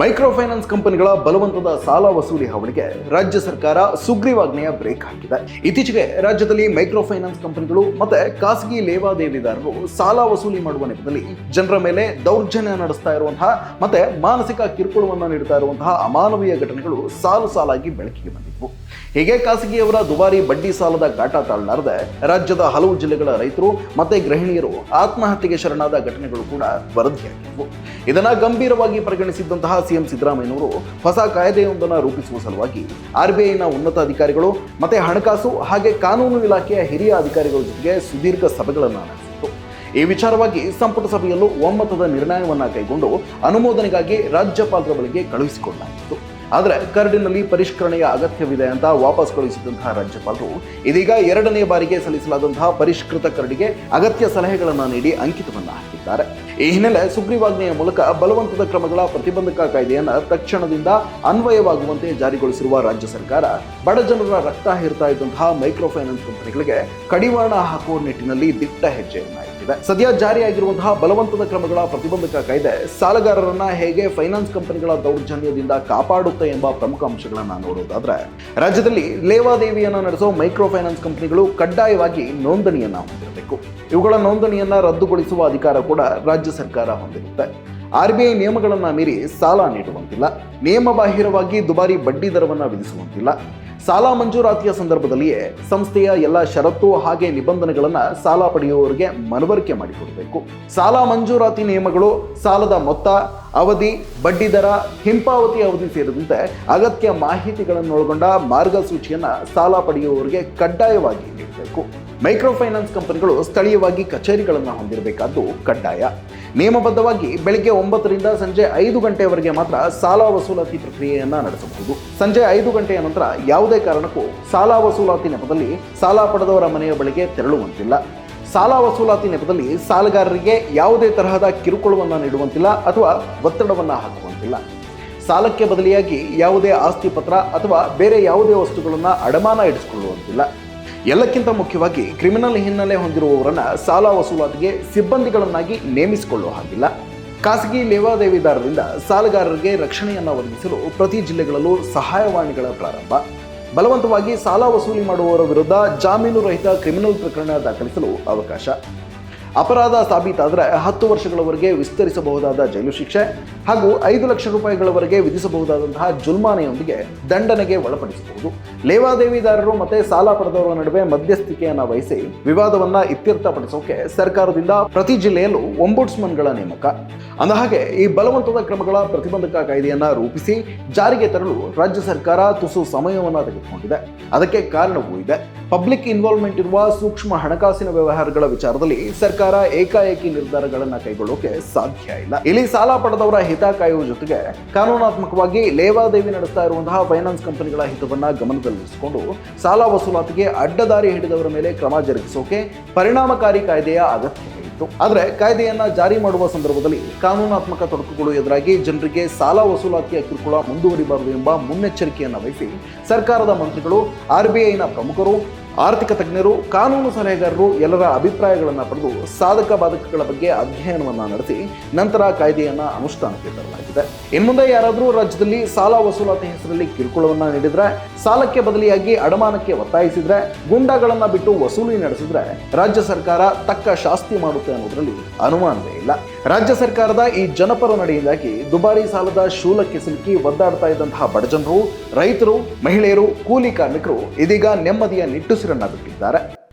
Micro finance ಕಂಪನಿಗಳ ಬಲವಂತದ ಸಾಲ ವಸೂಲಿ ಹಾವಳಿಗೆ ರಾಜ್ಯ ಸರ್ಕಾರ ಸುಗ್ರೀವಾಜ್ಞೆಯ ಬ್ರೇಕ್ ಹಾಕಿದೆ. ಇತ್ತೀಚೆಗೆ ರಾಜ್ಯದಲ್ಲಿ ಮೈಕ್ರೋ ಫೈನಾನ್ಸ್ ಕಂಪನಿಗಳು ಮತ್ತೆ ಖಾಸಗಿ ಲೇವಾದೇವಿದಾರರು ಸಾಲ ವಸೂಲಿ ಮಾಡುವ ನೆಪದಲ್ಲಿ ಜನರ ಮೇಲೆ ದೌರ್ಜನ್ಯ ನಡೆಸ್ತಾ ಇರುವಂತಹ ಮತ್ತೆ ಮಾನಸಿಕ ಕಿರುಕುಳವನ್ನು ನೀಡ್ತಾ ಇರುವಂತಹ ಅಮಾನವೀಯ ಘಟನೆಗಳು ಸಾಲು ಸಾಲಾಗಿ ಬೆಳಕಿಗೆ ಬಂದಿದ್ವು. ಹೀಗೆ ಖಾಸಗಿಯವರ ದುಬಾರಿ ಬಡ್ಡಿ ಸಾಲದ ಗಾಟ ತಾಳಲಾರದೆ ರಾಜ್ಯದ ಹಲವು ಜಿಲ್ಲೆಗಳ ರೈತರು ಮತ್ತೆ ಗೃಹಿಣಿಯರು ಆತ್ಮಹತ್ಯೆಗೆ ಶರಣಾದ ಘಟನೆಗಳು ಕೂಡ ವರದಿಯಾಗಿದ್ವು ಇದನ್ನ ಗಂಭೀರವಾಗಿ ಪರಿಗಣಿಸಿದ್ದಂತಹ ಸಿಎಂ ಸಿದ್ದರಾಮಯ್ಯನವರು ಹೊಸ ಕಾಯ್ದೆಯೊಂದನ್ನು ರೂಪಿಸುವ ಸಲುವಾಗಿ ಆರ್ಬಿಐನ ಉನ್ನತ ಅಧಿಕಾರಿಗಳು ಮತ್ತೆ ಹಣಕಾಸು ಹಾಗೆ ಕಾನೂನು ಇಲಾಖೆಯ ಹಿರಿಯ ಅಧಿಕಾರಿಗಳ ಜೊತೆಗೆ ಸುದೀರ್ಘ ಸಭೆಗಳನ್ನು ನಡೆಸಿತ್ತು. ಈ ವಿಚಾರವಾಗಿ ಸಂಪುಟ ಸಭೆಯಲ್ಲೂ ಒಮ್ಮತದ ನಿರ್ಣಯವನ್ನ ಕೈಗೊಂಡು ಅನುಮೋದನೆಗಾಗಿ ರಾಜ್ಯಪಾಲರ ಬಳಿಗೆ ಕಳುಹಿಸಿಕೊಡಲಾಗಿತ್ತು ಆದರೆ ಕರಡಿನಲ್ಲಿ ಪರಿಷ್ಕರಣೆಯ ಅಗತ್ಯವಿದೆ ಅಂತ ವಾಪಸ್ ಕಳುಹಿಸಿದಂತಹ ರಾಜ್ಯಪಾಲರು ಇದೀಗ ಎರಡನೇ ಬಾರಿಗೆ ಸಲ್ಲಿಸಲಾದಂತಹ ಪರಿಷ್ಕೃತ ಕರಡಿಗೆ ಅಗತ್ಯ ಸಲಹೆಗಳನ್ನು ನೀಡಿ ಅಂಕಿತವನ್ನ ಹಾಕಿದ್ದಾರೆ ಈ ಹಿನ್ನೆಲೆ ಸುಗ್ರೀವಾಜ್ಞೆಯ ಮೂಲಕ ಬಲವಂತದ ಕ್ರಮಗಳ ಪ್ರತಿಬಂಧಕ ಕಾಯ್ದೆಯನ್ನು ತಕ್ಷಣದಿಂದ ಅನ್ವಯವಾಗುವಂತೆ ಜಾರಿಗೊಳಿಸಿರುವ ರಾಜ್ಯ ಸರ್ಕಾರ, ಬಡ ಜನರ ರಕ್ತ ಹೇರ್ತಾ ಇದ್ದಂತಹ ಮೈಕ್ರೋ ಫೈನಾನ್ಸ್ ಕಂಪನಿಗಳಿಗೆ ಕಡಿವಾಣ ಹಾಕುವ ನಿಟ್ಟಿನಲ್ಲಿ ದಿಟ್ಟ ಹೆಜ್ಜೆಯನ್ನು ಇಟ್ಟಿದೆ. ಸದ್ಯ ಜಾರಿಯಾಗಿರುವಂತಹ ಬಲವಂತದ ಕ್ರಮಗಳ ಪ್ರತಿಬಂಧಕ ಕಾಯ್ದೆ ಸಾಲಗಾರರನ್ನ ಹೇಗೆ ಫೈನಾನ್ಸ್ ಕಂಪನಿಗಳ ದೌರ್ಜನ್ಯದಿಂದ ಕಾಪಾಡುತ್ತೆ ಎಂಬ ಪ್ರಮುಖ ಅಂಶಗಳನ್ನ ನೋಡೋದಾದ್ರೆ, ರಾಜ್ಯದಲ್ಲಿ ಲೇವಾದೇವಿಯನ್ನು ನಡೆಸೋ ಮೈಕ್ರೋ ಫೈನಾನ್ಸ್ ಕಂಪನಿಗಳು ಕಡ್ಡಾಯವಾಗಿ ನೋಂದಣಿಯನ್ನ ಹೊಂದಿರಬೇಕು. ಇವುಗಳ ನೋಂದಣಿಯನ್ನ ರದ್ದುಗೊಳಿಸುವ ಅಧಿಕಾರ ಕೂಡ ರಾಜ್ಯ ಸರ್ಕಾರ ಹೊಂದಿರುತ್ತೆ. ಆರ್ಬಿಐ ನಿಯಮಗಳನ್ನು ಮೀರಿ ಸಾಲ ನೀಡುವಂತಿಲ್ಲ. ನಿಯಮಬಾಹಿರವಾಗಿ ದುಬಾರಿ ಬಡ್ಡಿ ದರವನ್ನು ವಿಧಿಸುವಂತಿಲ್ಲ. ಸಾಲ ಮಂಜೂರಾತಿಯ ಸಂದರ್ಭದಲ್ಲಿಯೇ ಸಂಸ್ಥೆಯ ಎಲ್ಲ ಷರತ್ತು ಹಾಗೆ ನಿಬಂಧನೆಗಳನ್ನು ಸಾಲ ಪಡೆಯುವವರಿಗೆ ಮನವರಿಕೆ ಮಾಡಿಕೊಡಬೇಕು. ಸಾಲ ಮಂಜೂರಾತಿ ನಿಯಮಗಳು ಸಾಲದ ಮೊತ್ತ, ಅವಧಿ, ಬಡ್ಡಿ ದರ, ಹಿಂಪಾವತಿ ಅವಧಿ ಸೇರಿದಂತೆ ಅಗತ್ಯ ಮಾಹಿತಿಗಳನ್ನೊಳಗೊಂಡ ಮಾರ್ಗಸೂಚಿಯನ್ನ ಸಾಲ ಪಡೆಯುವವರಿಗೆ ಕಡ್ಡಾಯವಾಗಿ ನೀಡಬೇಕು. ಮೈಕ್ರೋ ಫೈನಾನ್ಸ್ ಕಂಪನಿಗಳು ಸ್ಥಳೀಯವಾಗಿ ಕಚೇರಿಗಳನ್ನು ಹೊಂದಿರಬೇಕಾದ್ದು ಕಡ್ಡಾಯ. ನಿಯಮಬದ್ಧವಾಗಿ ಬೆಳಗ್ಗೆ ಒಂಬತ್ತರಿಂದ ಸಂಜೆ ಐದು ಗಂಟೆಯವರೆಗೆ ಮಾತ್ರ ಸಾಲ ವಸೂಲಾತಿ ಪ್ರಕ್ರಿಯೆಯನ್ನು ನಡೆಸಬಹುದು. ಸಂಜೆ ಐದು ಗಂಟೆಯ ನಂತರ ಯಾವುದೇ ಕಾರಣಕ್ಕೂ ಸಾಲ ವಸೂಲಾತಿ ನೆಪದಲ್ಲಿ ಸಾಲ ಪಡೆದವರ ಮನೆಯ ಬಳಿಗೆ ತೆರಳುವಂತಿಲ್ಲ. ಸಾಲ ವಸೂಲಾತಿ ನೆಪದಲ್ಲಿ ಸಾಲಗಾರರಿಗೆ ಯಾವುದೇ ತರಹದ ಕಿರುಕುಳವನ್ನು ನೀಡುವಂತಿಲ್ಲ ಅಥವಾ ಒತ್ತಡವನ್ನು ಹಾಕುವಂತಿಲ್ಲ. ಸಾಲಕ್ಕೆ ಬದಲಿಯಾಗಿ ಯಾವುದೇ ಆಸ್ತಿ ಪತ್ರ ಅಥವಾ ಬೇರೆ ಯಾವುದೇ ವಸ್ತುಗಳನ್ನು ಅಡಮಾನ ಇಡಿಸಿಕೊಳ್ಳುವಂತಿಲ್ಲ. ಎಲ್ಲಕ್ಕಿಂತ ಮುಖ್ಯವಾಗಿ ಕ್ರಿಮಿನಲ್ ಹಿನ್ನೆಲೆ ಹೊಂದಿರುವವರನ್ನ ಸಾಲ ವಸೂಲಾತಿಗೆ ಸಿಬ್ಬಂದಿಗಳನ್ನಾಗಿ ನೇಮಿಸಿಕೊಳ್ಳುವ ಹಾಗಿಲ್ಲ. ಖಾಸಗಿ ಲೇವಾದೇವಿದಾರರಿಂದ ಸಾಲಗಾರರಿಗೆ ರಕ್ಷಣೆಯನ್ನು ಒದಗಿಸಲು ಪ್ರತಿ ಜಿಲ್ಲೆಗಳಲ್ಲೂ ಸಹಾಯವಾಣಿಗಳ ಪ್ರಾರಂಭ. ಬಲವಂತವಾಗಿ ಸಾಲ ವಸೂಲಿ ಮಾಡುವವರ ವಿರುದ್ಧ ಜಾಮೀನು ರಹಿತ ಕ್ರಿಮಿನಲ್ ಪ್ರಕರಣ ದಾಖಲಿಸಲು ಅವಕಾಶ. ಅಪರಾಧ ಸಾಬೀತಾದರೆ ಹತ್ತು ವರ್ಷಗಳವರೆಗೆ ವಿಸ್ತರಿಸಬಹುದಾದ ಜೈಲು ಶಿಕ್ಷೆ ಹಾಗೂ ಐದು ಲಕ್ಷ ರೂಪಾಯಿಗಳವರೆಗೆ ವಿಧಿಸಬಹುದಾದಂತಹ ಜುಲ್ಮಾನೆಯೊಂದಿಗೆ ದಂಡನೆಗೆ ಒಳಪಡಿಸಬಹುದು. ಲೇವಾದೇವಿದಾರರು ಮತ್ತೆ ಸಾಲ ಪಡೆದವರ ನಡುವೆ ಮಧ್ಯಸ್ಥಿಕೆಯನ್ನು ವಹಿಸಿ ವಿವಾದವನ್ನ ಇತ್ಯರ್ಥಪಡಿಸೋಕೆ ಸರ್ಕಾರದಿಂದ ಪ್ರತಿ ಜಿಲ್ಲೆಯಲ್ಲೂ ಒಂಬುಡ್ಸ್ಮನ್ಗಳ ನೇಮಕ. ಅಂದಹಾಗೆ ಈ ಬಲವಂತದ ಕ್ರಮಗಳ ಪ್ರತಿಬಂಧಕ ಕಾಯ್ದೆಯನ್ನ ರೂಪಿಸಿ ಜಾರಿಗೆ ತರಲು ರಾಜ್ಯ ಸರ್ಕಾರ ತುಸು ಸಮಯವನ್ನು ತೆಗೆದುಕೊಂಡಿದೆ. ಅದಕ್ಕೆ ಕಾರಣವೂ ಇದೆ. ಪಬ್ಲಿಕ್ ಇನ್ವಾಲ್ವ್ಮೆಂಟ್ ಇರುವ ಸೂಕ್ಷ್ಮ ಹಣಕಾಸಿನ ವ್ಯವಹಾರಗಳ ವಿಚಾರದಲ್ಲಿ ಸರ್ಕಾರ ಏಕಾಏಕಿ ನಿರ್ಧಾರಗಳನ್ನು ಕೈಗೊಳ್ಳೋಕೆ ಸಾಧ್ಯ ಇಲ್ಲ. ಇಲ್ಲಿ ಸಾಲ ಪಡೆದವರ ಹಿತ ಕಾಯುವ ಜೊತೆಗೆ ಕಾನೂನಾತ್ಮಕವಾಗಿ ಲೇವಾದೇವಿ ನಡೆಸ್ತಾ ಇರುವಂತಹ ಫೈನಾನ್ಸ್ ಕಂಪನಿಗಳ ಹಿತವನ್ನ ಗಮನದಲ್ಲಿರಿಸಿಕೊಂಡು ಸಾಲ ವಸೂಲಾತಿಗೆ ಅಡ್ಡದಾರಿ ಹಿಡಿದವರ ಮೇಲೆ ಕ್ರಮ ಜರುಗಿಸೋಕೆ ಪರಿಣಾಮಕಾರಿ ಕಾಯ್ದೆಯ ಅಗತ್ಯ ಇತ್ತು. ಆದರೆ ಕಾಯ್ದೆಯನ್ನ ಜಾರಿ ಮಾಡುವ ಸಂದರ್ಭದಲ್ಲಿ ಕಾನೂನಾತ್ಮಕ ತೊಡಕುಗಳು ಎದುರಾಗಿ ಜನರಿಗೆ ಸಾಲ ವಸೂಲಾತಿಯ ಕಿರುಕುಳ ಮುಂದುವರಿಬಾರದು ಎಂಬ ಮುನ್ನೆಚ್ಚರಿಕೆಯನ್ನು ವಹಿಸಿ ಸರ್ಕಾರದ ಮಂತ್ರಿಗಳು ಆರ್ಬಿಐನ ಪ್ರಮುಖರು ಆರ್ಥಿಕ ತಜ್ಞರು, ಕಾನೂನು ಸಲಹೆಗಾರರು ಎಲ್ಲರ ಅಭಿಪ್ರಾಯಗಳನ್ನು ಪಡೆದು ಸಾಧಕ ಬಾಧಕಗಳ ಬಗ್ಗೆ ಅಧ್ಯಯನವನ್ನು ನಡೆಸಿ ನಂತರ ಕಾಯ್ದೆಯನ್ನು ಅನುಷ್ಠಾನಕ್ಕೆ ತರಲಾಗಿದೆ ಇನ್ಮುಂದೆ ಯಾರಾದರೂ ರಾಜ್ಯದಲ್ಲಿ ಸಾಲ ವಸೂಲಾತಿ ಹೆಸರಲ್ಲಿ ಕಿರುಕುಳವನ್ನ ನೀಡಿದ್ರೆ, ಸಾಲಕ್ಕೆ ಬದಲಿಯಾಗಿ ಅಡಮಾನಕ್ಕೆ ಒತ್ತಾಯಿಸಿದ್ರೆ, ಗುಂಡಾಗಳನ್ನ ಬಿಟ್ಟು ವಸೂಲಿ ನಡೆಸಿದ್ರೆ ರಾಜ್ಯ ಸರ್ಕಾರ ತಕ್ಕ ಶಾಸ್ತಿ ಮಾಡುತ್ತೆ ಅನ್ನೋದ್ರಲ್ಲಿ ಅನುಮಾನವೇ ಇಲ್ಲ. ರಾಜ್ಯ ಸರ್ಕಾರದ ಈ ಜನಪರ ನಡೆಯಿಂದಾಗಿ ದುಬಾರಿ ಸಾಲದ ಶೂಲಕ್ಕೆ ಸಿಲುಕಿ ಒದ್ದಾಡ್ತಾ ಇದ್ದಂತಹ ಬಡಜನರು ರೈತರು, ಮಹಿಳೆಯರು, ಕೂಲಿ ಕಾರ್ಮಿಕರು ಇದೀಗ ನೆಮ್ಮದಿಯ ನಿಟ್ಟುಸಿರನ್ನ ಬಿಟ್ಟಿದ್ದಾರೆ.